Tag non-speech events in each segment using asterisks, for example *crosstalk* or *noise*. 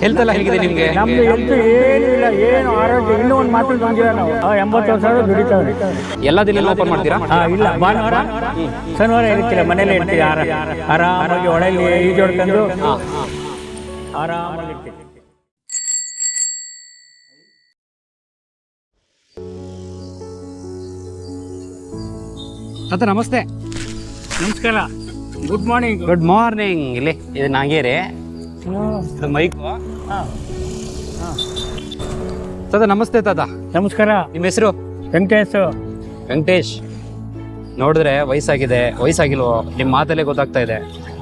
Health ಎಲ್ಲ ಹೇಗಿದೆ ನಿಮಗೆ? ನಮ್ದು ಹೆಲ್ತ್ ಏನು ಇಲ್ಲ ಏನು ಆರೋಗ್ಯ ಇನ್ನೂ ಒಂದು ಮಾತು ಬಂದಿಲ್ಲ ನಾವು. ಆ, ಎಂಬತ್ತು ವರ್ಷ ಆದ್ರೂ ದುಡಿತಾವ್ರಿ. ಎಲ್ಲ ದಿನ ಓಪನ್ ಮಾಡ್ತೀರಾ? ಹಾ ಇಲ್ಲ ಭಾನುವಾರ ಶನಿವಾರ ಇರ್ತೀರ ಮನೇಲೆ ಇರ್ತೀರಿ ಆರ ಆರಾಮಾಗಿ ಒಳಗೆ ಈಜೊಡ್ಕೊಂಡು ತಾತ ನಮಸ್ತೆ. ನಮಸ್ಕಾರ. ಗುಡ್ ಮಾರ್ನಿಂಗ್ ಗುಡ್ ಮಾರ್ನಿಂಗ್ ಇಲ್ಲಿ ಇದು ನಾಗೇರಿ. ಇದು ಮೈಕು ತಾತ ನಮಸ್ತೆ ತಾತ. ನಮಸ್ಕಾರ. ನಿಮ್ಮ ಹೆಸರು? ವೆಂಕಟೇಶ್. ವೆಂಕಟೇಶ್. ನೋಡಿದ್ರೆ ವಯಸ್ಸಾಗಿದೆ. ವಯಸ್ಸಾಗಿಲ್ವೋ? ನಿಮ್ಮ ಮಾತಲ್ಲೇ ಗೊತ್ತಾಗ್ತಾ ಇದೆ.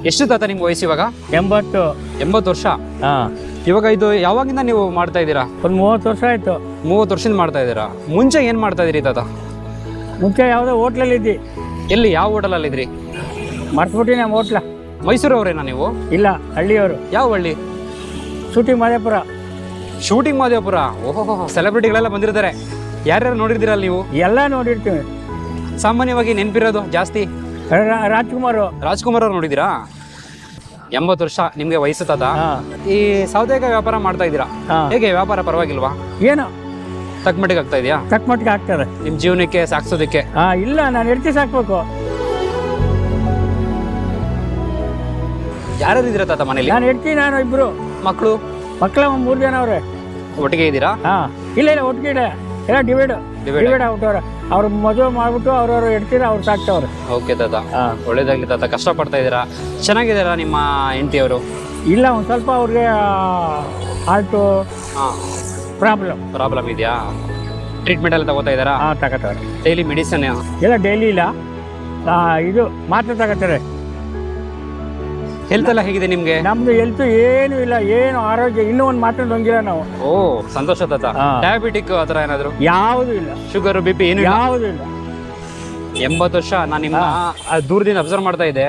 ಎಷ್ಟು ತಾತ ನಿಮ್ಗೆ ವಯಸ್ಸು ಇವಾಗ? ಎಂಬತ್ತು. ಎಂಬತ್ತು ವರ್ಷ? ಹಾ. ಇವಾಗ ಇದು ಯಾವಾಗಿಂದ ನೀವು ಮಾಡ್ತಾ ಇದ್ದೀರಾ? ಒಂದು ಮೂವತ್ತು ವರ್ಷ ಆಯ್ತು. ಮೂವತ್ತು ವರ್ಷದಿಂದ ಮಾಡ್ತಾ ಇದ್ದೀರಾ? ಮುಂಚೆ ಏನು ಮಾಡ್ತಾ ಇದ್ದೀರಿ ತಾತ? ಮುಂಚೆ ಯಾವುದೋ ಹೋಟ್ಲಲ್ಲಿ ಇದ್ದಿ. ಎಲ್ಲಿ ಯಾವ ಹೋಟೆಲಲ್ಲಿ ಇದ್ರಿ? ಮರ್ತ್ಬಿಟ್ಟು ನಮ್ಮ ಹೋಟ್ಲ. ಮೈಸೂರವ್ರೇನಾ ನೀವು? ಇಲ್ಲ ಹಳ್ಳಿಯವರು. ಯಾವ ಹಳ್ಳಿ? ಶೂಟಿಂಗ್ ಮಾದೇಪುರ. ಶೂಟಿಂಗ್ ಮಾದೇವಪುರ ಓಹೋ ಸೆಲೆಬ್ರಿಟಿಗಳೆಲ್ಲ ಬಂದಿರ್ತಾರೆ. ಯಾರ್ಯಾರು ನೋಡಿರ್ತೀರಲ್ಲ ನೀವು? ಎಲ್ಲ ನೋಡಿರ್ತೀವಿ. ಸಾಮಾನ್ಯವಾಗಿ ನೆನಪಿರೋದು ಜಾಸ್ತಿ? ರಾಜ್ಕುಮಾರ್ ರಾಜ್ಕುಮಾರು ರಾಜ್ಕುಮಾರ್ ಅವ್ರು ನೋಡಿದ್ದೀರಾ? ಎಂಬತ್ತು ವರ್ಷ ನಿಮಗೆ ವಯಸ್ಸು ತಾತ. ಈ ಸೌತೆಕಾಯಿ ವ್ಯಾಪಾರ ಮಾಡ್ತಾ ಇದ್ದೀರಾ? ಹಾ. ಹೇಗೆ ವ್ಯಾಪಾರ ಪರವಾಗಿಲ್ವಾ? ಏನು? ತಕ್ಕ ಮಟ್ಟಿಗೆ ಆಗ್ತಾ ಇದೆಯಾ? ತಕ್ಕ ಮಟ್ಟಿಗೆ ಆಗ್ತದೆ. ನಿಮ್ಮ ಜೀವನಕ್ಕೆ ಸಾಕ್ಸೋದಕ್ಕೆ? ಹಾ ಇಲ್ಲ ನಾನು ಎಡ್ತಿ ಸಾಕ್ಬೇಕು. ಯಾರ್ಯಾರು ಇದ್ದೀರಾ ತಾತ ಮನೇಲಿ? ನಾನು ಹೇಳ್ತೀನಿ ನಾನು ಇಬ್ರು. ಮಕ್ಕಳು? ಮಕ್ಕಳ ಒಂದು ಮೂರು ಜನ ಅವ್ರೆ. ಒಟ್ಟಿಗೆ ಇದ್ದೀರಾ? ಹಾ. ಇಲ್ಲ ಇಲ್ಲ ಒಟ್ಟಿಗೆ ಇಲ್ಲ. ಎಲ್ಲ ಡಿವೈಡ್ Divide. ಡಿವೈಡ್ ಆಗ್ಬಿಟ್ಟವ್ರೆ. ಅವ್ರ ಮದುವೆ ಮಾಡ್ಬಿಟ್ಟು ಅವ್ರವ್ರು ಎಡ್ತೀರ ಅವ್ರು ಸಾಕ್ತವ್ರೆ. ಓಕೆ ತಾತ. ಹಾ. ಒಳ್ಳೇದಾಗ್ಲಿ ತಾತ. ಕಷ್ಟಪಡ್ತಾ ಇದ್ದೀರಾ? ಚೆನ್ನಾಗಿದ್ದೀರಾ ನಿಮ್ಮ ಹೆಂಡತಿಯವರು? ಇಲ್ಲ ಒಂದು ಸ್ವಲ್ಪ ಅವ್ರಿಗೆ ಹಾರ್ಟು ಹಾಂ. ಪ್ರಾಬ್ಲಮ್ ಪ್ರಾಬ್ಲಮ್ ಇದೆಯಾ? ಟ್ರೀಟ್ಮೆಂಟ್ ಎಲ್ಲ ತಗೋತಾ ಇದ್ದಾರಾ? ಹಾ ತಗೋತಾರೆ. ಡೈಲಿ ಮೆಡಿಸನ್ ಇಲ್ಲ ಡೈಲಿ ಇಲ್ಲ. ಆ, ಇದು ಮಾತ್ರೆ ತಗೋತಾರೆ. ಹೆಲ್ತ್ ಎಲ್ಲ ಹೇಗಿದೆ ನಿಮ್ಗೆ? ನಮ್ದು ಹೆಲ್ತ್ ಏನು ಇಲ್ಲ ಏನು ಆರೋಗ್ಯ ಇನ್ನೂ ಒಂದು ಮಾತ್ರ ಹೊಂದಿಲ್ಲ ನಾವು. ಓ ಸಂತೋಷ ತಾತ. ಡಯಾಬಿಟಿಕ್ ಆತರ ಏನಾದ್ರು? ಯಾವುದೂ ಇಲ್ಲ. ಶುಗರ್ ಬಿ ಪಿ ಏನು ಯಾವುದೂ ಇಲ್ಲ. ಎಂಬತ್ತು ವರ್ಷ ನಾನು ನಿಮ್ಮ ಆ ದೂರದಿಂದ ಅಬ್ಸರ್ವ್ ಮಾಡ್ತಾ ಇದ್ದೆ.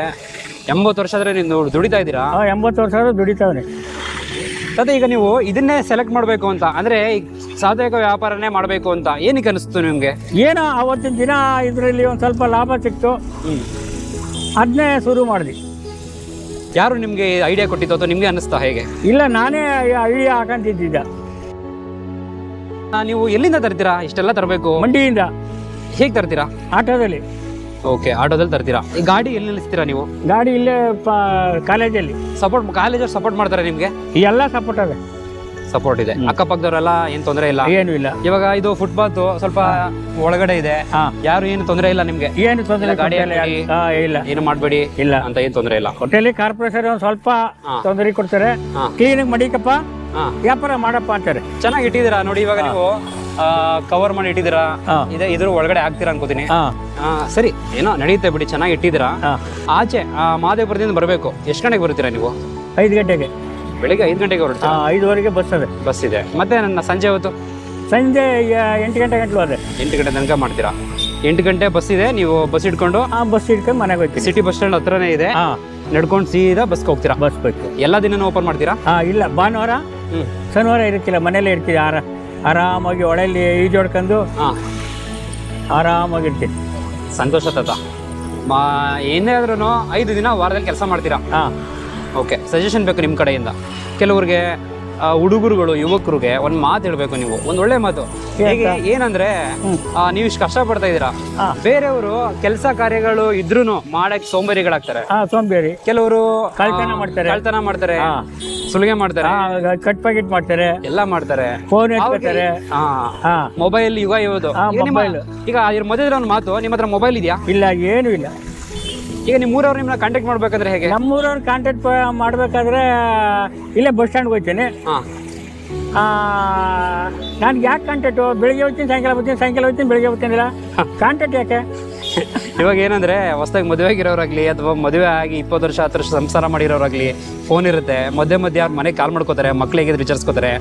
ಎಂಬತ್ತು ವರ್ಷ ಆದ್ರೆ ನೀವು ದುಡಿತಾ ಇದ್ದೀರಾ? ಆ, ಎಂಬತ್ತು ವರ್ಷ ಆದ್ರೂ ದುಡಿತಾವ್ರಿ ತಾತ ಈಗ ನೀವು ಇದನ್ನೇ ಸೆಲೆಕ್ಟ್ ಮಾಡಬೇಕು ಅಂತ ಅಂದ್ರೆ ಈಗ ಸಾಧಕ ವ್ಯಾಪಾರನೇ ಮಾಡಬೇಕು ಅಂತ ಏನಕ್ಕೆ ಅನಿಸ್ತು ನಿಮ್ಗೆ? ಏನೋ ಅವತ್ತಿನ ದಿನ ಇದರಲ್ಲಿ ಒಂದು ಸ್ವಲ್ಪ ಲಾಭ ಸಿಕ್ತು. ಅದನ್ನೇ ಶುರು ಮಾಡಿದ್ವಿ. ಯಾರು ನಿಮಗೆ ಐಡಿಯಾ ಕೊಟ್ಟಿದ್ದು ಅಥವಾ ನಿಮಗೆ ಅನ್ನಿಸ್ತಾ ಹೇಗೆ? ಇಲ್ಲ ನಾನೇ ಹಳ್ಳಿ ಹಾಕಂತಿದ್ದ ಆ, ನೀವು ಎಲ್ಲಿಂದ ತರ್ತೀರಾ? ಇಷ್ಟೆಲ್ಲ ತರಬೇಕು. ಮಂಡಿಯಿಂದ ಹೇಗೆ ತರ್ತೀರಾ? ಆಟೋದಲ್ಲಿ. ಓಕೆ ಆಟೋದಲ್ಲಿ ತರ್ತೀರಾ? ಈ ಗಾಡಿ ಎಲ್ಲಿ ನಿಲ್ಲಿಸ್ತೀರಾ ನೀವು? ಗಾಡಿ ಇಲ್ಲೇ ಪ ಕಾಲೇಜಲ್ಲಿ. ಸಪೋರ್ಟ್ ಕಾಲೇಜಲ್ಲಿ ಸಪೋರ್ಟ್ ಮಾಡ್ತಾರೆ ನಿಮಗೆ? ಎಲ್ಲ ಸಪೋರ್ಟ್ ಅವೆ ಸಪೋರ್ಟ್ ಇದೆ. ಅಕ್ಕಪಕ್ಕದವರೆಲ್ಲ ಏನ್ ತೊಂದರೆ ಇಲ್ಲ? ಏನು ಇಲ್ಲ. ಇವಾಗ ಇದು ಫುಟ್ಪಾತ್ ಸ್ವಲ್ಪ ಒಳಗಡೆ ಇದೆ. ಯಾರು ಏನು ತೊಂದರೆ ಇಲ್ಲ ನಿಮ್ಗೆ? ಏನು ತೊಂದರೆ ಇಲ್ಲ, ಗಾಡಿ ಏನು ಮಾಡಬೇಡಿ ಇಲ್ಲ. ಅಂತ ಏನು ತೊಂದರೆ ಇಲ್ಲ. ಹೋಟೆಲ್ ಕಾರ್ಪೊರೇಷನ್ ಒಂದು ಸ್ವಲ್ಪ. ತೊಂದರೆ ಕೊಡ್ತಾರೆ. ಕ್ಲೀನಿಂಗ್ ಮಾಡಿಕಪ್ಪ. ವ್ಯಾಪಾರ ಮಾಡಪ್ಪ ಅಂತಾರೆ. ಚೆನ್ನಾಗಿ ಇಟ್ಟಿದ್ದೀರಾ? ನೋಡಿ ಇವಾಗ ನೀವು ಕವರ್ ಮಾಡಿ ಇಟ್ಟಿದ್ದೀರಾ. ಇದೆ ಇದ್ರ ಒಳಗಡೆ ಹಾಕ್ತೀರಾ ಅನ್ಕೋತೀನಿ. ಹಾ. ಸರಿ ಏನೋ ನಡೆಯುತ್ತೆ ಬಿಡಿ ಚೆನ್ನಾಗಿ ಇಟ್ಟಿದ್ದೀರಾ? ಆಚೆ ಆ, ಮಹದೇವಪುರದಿಂದ ಬರಬೇಕು. ಎಷ್ಟು ಗಂಟೆಗೆ ಬರ್ತೀರಾ ನೀವು? ಐದು ಗಂಟೆಗೆ. ಬೆಳಿಗ್ಗೆ ಐದು ಗಂಟೆಗೆ ಹಾ ಹೊರಡ್ತೀರಾ ಐದುವರೆಗೆ ಬಸ್ ಅದೇ. ಬಸ್ ಇದೆ. ಮತ್ತೆ ನನ್ನ ಸಂಜೆ ಹೊತ್ತು? ಸಂಜೆ ಎಂಟು ಗಂಟೆ ಗಂಟಲು ಅದೇ. ಎಂಟು ಗಂಟೆ ತನಕ ಮಾಡ್ತೀರಾ? ಎಂಟು ಗಂಟೆ ಬಸ್ ಇದೆ ನೀವು ಬಸ್ ಇಟ್ಕೊಂಡು ಆ ಬಸ್ ಇಟ್ಕೊಂಡು ಮನೆಗೆ ಹೋಗ್ತೀವಿ ಸಿಟಿ ಬಸ್ ಸ್ಟ್ಯಾಂಡ್ ಹತ್ರನೇ ಇದೆ. ಹಾ. ನಡ್ಕೊಂಡು ಸೀದಾ ಬಸ್ಗೆ ಹೋಗ್ತೀರಾ? ಬಸ್ ಬೇಕು. ಎಲ್ಲ ದಿನನೂ ಓಪನ್ ಮಾಡ್ತೀರಾ? ಹಾ ಇಲ್ಲ. ಭಾನುವಾರ? ಶನಿವಾರ ಇರ್ತಿಲ್ಲ ಮನೇಲೆ ಇರ್ತೀವಿ ಆರ ಆರಾಮಾಗಿ ಒಳಯಲ್ಲಿ ಈಜೋಡ್ಕೊಂಡು ಹಾ. ಆರಾಮಾಗಿರ್ತೀನಿ ಸಂತೋಷ ತಾತ. ಮಾ ಏನೇ ಆದ್ರೂ ಐದು ದಿನ ವಾರದಲ್ಲಿ ಕೆಲಸ ಮಾಡ್ತೀರಾ? ಹಾ. ಓಕೆ ಸಜೆಷನ್ ಬೇಕು ನಿಮ್ಮ ಕಡೆಯಿಂದ. ಕೆಲವ್ರಿಗೆ ಹುಡುಗರುಗಳು ಯುವಕರಿಗೆ ಒಂದು ಮಾತು ಹೇಳಬೇಕು ನೀವು. ಒಂದು ಒಳ್ಳೆ ಮಾತು. ಹೇಗೆ ಏನಂದ್ರೆ ನೀವು ಇಷ್ಟು ಪಡ್ತಾ ಇದ್ದೀರಾ. ಬೇರೆಯವರು ಕೆಲಸ ಕಾರ್ಯಗಳು ಇದ್ರೂ ಮಾಡಕ್ ಸೋಂಬೇರಿಗಳಾಗ್ತಾರೆ. ಸೋಂಬೇರಿ. ಕೆಲವರು ಕಳ್ತನ ಮಾಡ್ತಾರೆ. ಕಳ್ತನ ಮಾಡ್ತಾರೆ. ಸುಲಿಗೆ ಮಾಡ್ತಾರೆ. ಕಟ್ ಪ್ಯಾಕೆಟ್ ಮಾಡ್ತಾರೆ. ಎಲ್ಲ ಮಾಡ್ತಾರೆ. ಫೋನ್ ಮಾಡ್ತಾರೆ ಮೊಬೈಲ್ ಯುಗ ಹಾ, ಈಗ ಅದ್ರ ಮಧ್ಯದಲ್ಲಿ ಒಂದು ಮಾತು ನಿಮ್ಮ ಹತ್ರ ಮೊಬೈಲ್ ಇದೆಯಾ? ಇಲ್ಲ ಏನು ಇಲ್ಲ. ಈಗ ನಿಮ್ಮ ಊರವ್ರು ನಿಮ್ಮನ್ನ ಕಾಂಟ್ಯಾಕ್ಟ್ ಮಾಡ್ಬೇಕಾದ್ರೆ ಹೇಗೆ? ನಮ್ಮೂರವ್ರು ಕಾಂಟ್ಯಾಕ್ಟ್ ಮಾಡಬೇಕಾದ್ರೆ ಇಲ್ಲೇ ಬಸ್ ಸ್ಟ್ಯಾಂಡ್ಗೆ ಹೋಗ್ತೇನೆ. ಹಾಂ. ನಾನು ಯಾಕೆ ಕಾಂಟ್ಯಾಕ್ಟು ಬೆಳಿಗ್ಗೆ ಹೋಗ್ತೀನಿ ಸಾಯಂಕಾಲ ಬರ್ತೀನಿ ಸಾಯಂಕಾಲ ಹೋಗ್ತೀನಿ ಬೆಳಿಗ್ಗೆ ಹೋಗ್ತೀನಿಲ್ಲ ಕಾಂಟ್ಯಾಕ್ಟ್ ಯಾಕೆ? *laughs* ಇವಾಗ ಏನಂದ್ರೆ ಹೊಸದಾಗಿ ಮದುವೆ ಆಗಿರೋರಾಗ್ಲಿ ಅಥವಾ ಮದುವೆ ಆಗಿ ಇಪ್ಪತ್ತು ವರ್ಷ ಹತ್ತು ವರ್ಷ ಸಂಸಾರ ಮಾಡಿರೋರಾಗ್ಲಿ ಫೋನ್ ಇರುತ್ತೆ. ಮಧ್ಯೆ ಮಧ್ಯೆ ಅವ್ರ ಮನೆಗೆ ಕಾಲ್ ಮಾಡ್ಕೋತಾರೆ ಮಕ್ಳಿಗೆ ವಿಚಾರಿಸ್ಕೋತಾರೆ.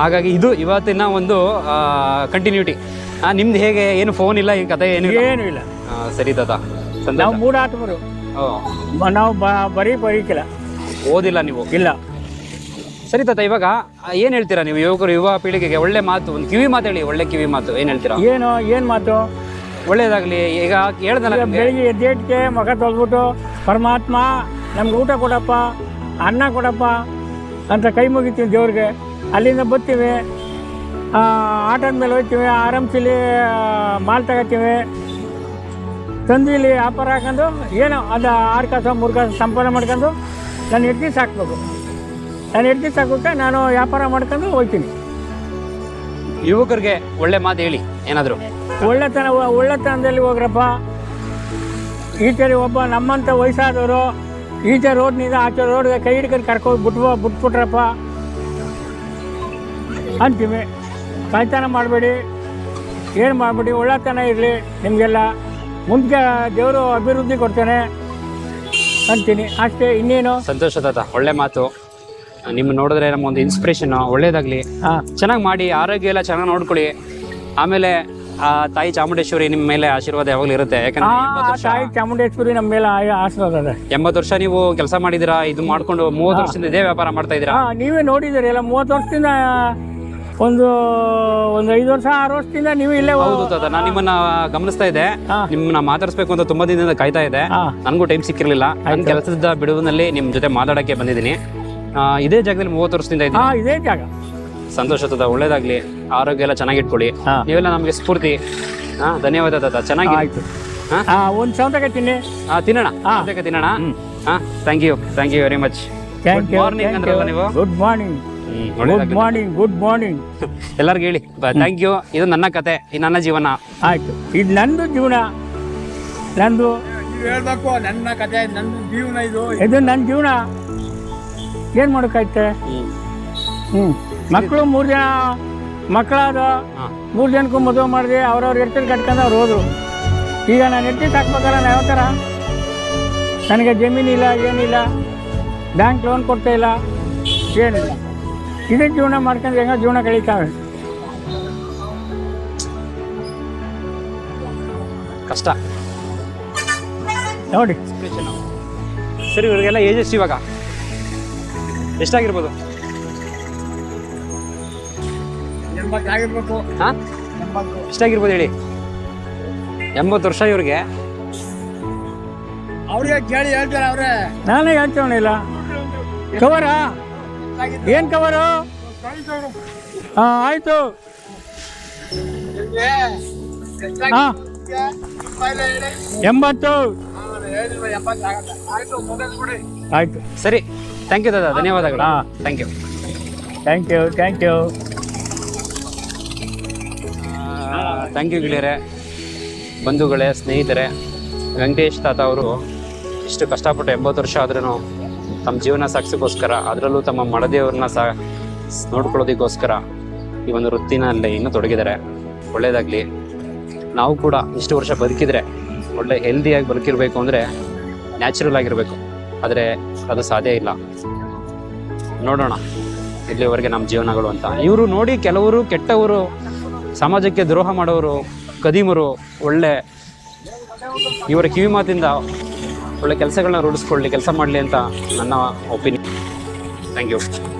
ಹಾಗಾಗಿ ಇದು ಇವತ್ತಿನ ಒಂದು ಕಂಟಿನ್ಯೂಟಿ ನಿಮ್ದು ಹೇಗೆ? ಏನು ಫೋನ್ ಇಲ್ಲ ಈ ಕತೆ ಏನು ಇಲ್ಲ. ಏನು ಇಲ್ಲ ಸರಿ ತಾತ ನಾವು ಮೂಡ ನಾವು ಬರೀ ಬರೀಕಿಲ್ಲ. ಓದಿಲ್ಲ ನೀವು? ಇಲ್ಲ. ಸರಿ ತಾತ ಇವಾಗ ಏನು ಹೇಳ್ತೀರಾ ನೀವು? ಯುವಕರು ಯುವ ಪೀಳಿಗೆಗೆ ಒಳ್ಳೆ ಮಾತು ಒಂದು ಕಿವಿ ಮಾತು ಹೇಳಿ ಒಳ್ಳೆ ಕಿವಿ ಮಾತು. ಏನು ಹೇಳ್ತೀರಾ? ಏನು ಏನು ಮಾತು? ಒಳ್ಳೇದಾಗ್ಲಿ. ಈಗ ಹೇಳ್ದಲ್ಲ ಬೆಳಿಗ್ಗೆ ಎದ್ದೇಟ್ಗೆ ಮಗ ತೊಳ್ಬಿಟ್ಟು ಪರಮಾತ್ಮ ನಮ್ಗೆ ಊಟ ಕೊಡಪ್ಪ ಅನ್ನ ಕೊಡಪ್ಪ ಅಂತ ಕೈ ಮುಗಿತೀವಿ ದೇವ್ರಿಗೆ. ಅಲ್ಲಿಂದ ಬರ್ತೀವಿ ಆಟದ ಮೇಲೆ ಹೋಗ್ತೀವಿ. ಆರಾಮ್ಸಿಲಿ ಮಾಲ್ ತಗೋತೀವಿ. ತಂದು ಇಲ್ಲಿ ವ್ಯಾಪಾರ ಹಾಕೊಂಡು ಏನೋ ಅದು ಆರು ಕಾಸು ಮೂರು ಕಾಸು ಸಂಪಾದನೆ ಮಾಡ್ಕೊಂಡು ನಾನು ಹೆಂಡ್ತಿ ಸಾಕ್ಬೇಕು. ನಾನು ಹೆಂಡ್ತಿ ಸಾಕೋಕೆ ನಾನು ವ್ಯಾಪಾರ ಮಾಡ್ಕೊಂಡು ಹೋಗ್ತೀನಿ. ಯುವಕರಿಗೆ ಒಳ್ಳೆ ಮಾತು ಹೇಳಿ ಏನಾದರೂ? ಒಳ್ಳೆತನ ಒಳ್ಳೆತನದಲ್ಲಿ ಹೋಗ್ರಪ್ಪ. ಈಚೆ ಒಬ್ಬ ನಮ್ಮಂಥ ವಯಸ್ಸಾದವರು ಈಚೆ ರೋಡ್ನಿಂದ ಆಚೆ ರೋಡ್ಗೆ ಕೈ ಹಿಡ್ಕೊಂಡು ಕರ್ಕೊಂಡು ಬಿಟ್ಬೋ ಬಿಟ್ಬಿಟ್ರಪ್ಪ. ಅಂತೀವಿ ಕಳ್ತನ ಮಾಡಬೇಡಿ. ಏನು ಮಾಡಬೇಡಿ? ಒಳ್ಳೆತನ ಇರಲಿ ನಿಮಗೆಲ್ಲ. ಮುಂದೆ ದೇವರು ಅಭಿವೃದ್ಧಿ ಕೊಡ್ತಾನೆ ಅಂತೀನಿ. ಅಷ್ಟೇ ಇನ್ನೇನು? ಸಂತೋಷ ತಾತ ಒಳ್ಳೆ ಮಾತು. ನಿಮ್ಮ ನೋಡಿದ್ರೆ ನಮ್ಮ ಒಂದು ಇನ್ಸ್ಪಿರೇಷನ್ ಒಳ್ಳೇದಾಗ್ಲಿ. ಹಾಂ. ಚೆನ್ನಾಗಿ ಮಾಡಿ ಆರೋಗ್ಯ ಎಲ್ಲ ಚೆನ್ನಾಗಿ ನೋಡ್ಕೊಳ್ಳಿ. ಆಮೇಲೆ ಆ ತಾಯಿ ಚಾಮುಂಡೇಶ್ವರಿ ನಿಮ್ಮ ಮೇಲೆ ಆಶೀರ್ವಾದ ಯಾವಾಗಲೂ ಇರುತ್ತೆ. ಯಾಕಂದ್ರೆ ಎಂಬತ್ತು ವರ್ಷ ತಾಯಿ ಚಾಮುಂಡೇಶ್ವರಿ ನಮ್ಮ ಮೇಲೆ ಆಶೀರ್ವಾದ ಎಂಬತ್ತು ವರ್ಷ ನೀವು ಕೆಲಸ ಮಾಡಿದಿರಾ ಇದು ಮಾಡ್ಕೊಂಡು ಮೂವತ್ತು ವರ್ಷದಿಂದ ಇದೇ ವ್ಯಾಪಾರ ಮಾಡ್ತಾ ಇದ್ದೀರಾ? ಹಾ ನೀವೇ ನೋಡಿದ್ದೀರಿ. ಎಲ್ಲ ಮೂವತ್ತು ವರ್ಷದಿಂದ ಒಂದು ಒಂದು ಐದು ವರ್ಷ ಆರು ವರ್ಷದಿಂದ ನೀವು ಇಲ್ಲೇ ಹೌದು ತಾತ ನಾನು ನಿಮ್ಮನ್ನ ಗಮನಿಸ್ತಾ ಇದ್ದೆ. ನಿಮ್ಮನ್ನ ಮಾತಾಡಿಸ್ಬೇಕು ಅಂತ ತುಂಬಾ ದಿನದಿಂದ ಕಾಯ್ತಾ ಇದೆ ನನ್ಗೂ ಟೈಮ್ ಸಿಕ್ಕಿರಲಿಲ್ಲ. ನನ್ನ ಕೆಲಸದ ಬಿಡುವಿನಲ್ಲಿ ನಿಮ್ಮ ಜೊತೆ ಮಾತಾಡಕ್ಕೆ ಬಂದಿದ್ದೀನಿ. ಇದೇ ಜಾಗದಲ್ಲಿ ಮೂವತ್ತು ವರ್ಷದಿಂದ ಇದ್ದೀನಿ. ಇದೇ ಜಾಗ. ಸಂತೋಷ ತಾತ ಒಳ್ಳೇದಾಗ್ಲಿ. ಆರೋಗ್ಯ ಎಲ್ಲ ಚೆನ್ನಾಗಿಟ್ಕೊಳ್ಳಿ. ಇಟ್ಕೊಳ್ಳಿ ನೀವೆಲ್ಲ ನಮಗೆ ಸ್ಫೂರ್ತಿ. ಹಾ ಧನ್ಯವಾದ ತಾತ ಚೆನ್ನಾಗಿ. ಆಯ್ತು. ಒಂದು ಸೌಂದರ್ಯ ತಿನ್ನಿ. ಹಾ ತಿನ್ನೋಣ. ತಿನ್ನೋಣ. ಹಾ thank you thank you very much good morning ಅಂದ್ರಲ್ಲ ನೀವು? Good morning good morning good morning ಎಲ್ಲರಿಗೂ ಹೇಳಿ. ಥ್ಯಾಂಕ್ ಯು ಇದು ನನ್ನ ಕತೆ ಇದು ನನ್ನ ಜೀವನ. ಆಯ್ತು. ಇದು ನಂದು ಜೀವನ. ನಂದು ಹೇಳ್ಬೇಕು ನನ್ನ ಕತೆ ನನ್ನ ಜೀವನ ಇದು. ಇದು ನನ್ನ ಜೀವನ. ಏನು ಮಾಡೋಕ್ಕಾಯ್ತೆ? ಹ್ಞೂ ಮಕ್ಕಳು ಮೂರು ಜನ ಮಕ್ಕಳಾದ. ಮೂರು ಜನಕ್ಕೂ ಮದುವೆ ಮಾಡಿದೆ. ಅವ್ರವ್ರ ಎಡ್ತಿನ ಕಟ್ಕೊಂಡು ಅವ್ರು ಹೋದ್ರು. ಈಗ ನಾನು ಎಡ್ತಿ ಸಾಕ್ಬೇಕಲ್ಲ ನಾನು ಯಾವ ಥರ? ನನಗೆ ಜಮೀನಿಲ್ಲ ಏನಿಲ್ಲ. ಬ್ಯಾಂಕ್ ಲೋನ್ ಕೊಡ್ತಾ ಇಲ್ಲ. ಏನಿಲ್ಲ. ಇದೇ ಜೀವನ ಮಾಡ್ಕೊಂಡು ಹೆಂಗ ಜೀವನ ಕಳೀತಾವೆ. ಕಷ್ಟ. ನೋಡಿ. ಸರಿ ಇವ್ರಿಗೆಲ್ಲ ಏಜ್ ಎಷ್ಟು ಇವಾಗ. ಎಷ್ಟಾಗಿರ್ಬೋದು? ಹಾಂ? ಎಷ್ಟಾಗಿರ್ಬೋದು ಹೇಳಿ? ಎಂಬತ್ತು ವರ್ಷ ಇವ್ರಿಗೆ. ಅವ್ರಿಗೆ ಕೇಳಿ ಹೇಳ್ತಾರೆ ಅವ್ರೆ. ನಾನೇ ಹೇಳ್ತವನಿಲ್ಲ ಕವರಾ ಏನು ಕವರು ಹಾಂ ಆಯಿತು. ಹಾಂ. ಎಂಬತ್ತು. ಆಯಿತು ಸರಿ. ಥ್ಯಾಂಕ್ ಯು ದಾದಾ. ಧನ್ಯವಾದಗಳು. ಹಾಂ. Thank you thank you thank you thank you ಗೆಳೆಯರೆ. ಬಂಧುಗಳೇ ಸ್ನೇಹಿತರೆ. ವೆಂಕಟೇಶ್ ತಾತ ಅವರು ಇಷ್ಟು ಕಷ್ಟಪಟ್ಟು ಎಂಬತ್ತು ವರ್ಷ ಆದ್ರೂ ತಮ್ಮ ಜೀವನ ಸಾಗಿಸೋಕ್ಕೋಸ್ಕರ, ಅದರಲ್ಲೂ ತಮ್ಮ ಮಡದೇವ್ರನ್ನ ಸಾ, ನೋಡ್ಕೊಳ್ಳೋದಕ್ಕೋಸ್ಕರ ಈ ಒಂದು ವೃತ್ತಿನಲ್ಲಿ ಇನ್ನೂ ತೊಡಗಿದ್ದಾರೆ. ಒಳ್ಳೇದಾಗಲಿ. ನಾವು ಕೂಡ ಇಷ್ಟು ವರ್ಷ ಬದುಕಿದ್ರೆ, ಒಳ್ಳೆ ಹೆಲ್ದಿಯಾಗಿ ಬದುಕಿರಬೇಕು ಅಂದರೆ ನ್ಯಾಚುರಲ್ ಆಗಿರಬೇಕು. ಆದರೆ ಅದು ಸಾಧ್ಯ ಇಲ್ಲ. ನೋಡೋಣ ಇಲ್ಲಿವರೆಗೆ ನಮ್ಮ ಜೀವನಗಳು ಅಂತ. ಇವರು ನೋಡಿ ಕೆಲವರು ಕೆಟ್ಟವರು, ಸಮಾಜಕ್ಕೆ ದ್ರೋಹ ಮಾಡೋರು, ಕದೀಮರು, ಒಳ್ಳೆ, ಇವರ ಕಿವಿ ಮಾತಿಂದ ಒಳ್ಳೆ ಕೆಲಸಗಳನ್ನ ರೂಢಿಸ್ಕೊಳ್ಳಿ ಕೆಲಸ ಮಾಡಲಿ ಅಂತ ನನ್ನ ಒಪಿನಿಯನ್ ಥ್ಯಾಂಕ್ ಯು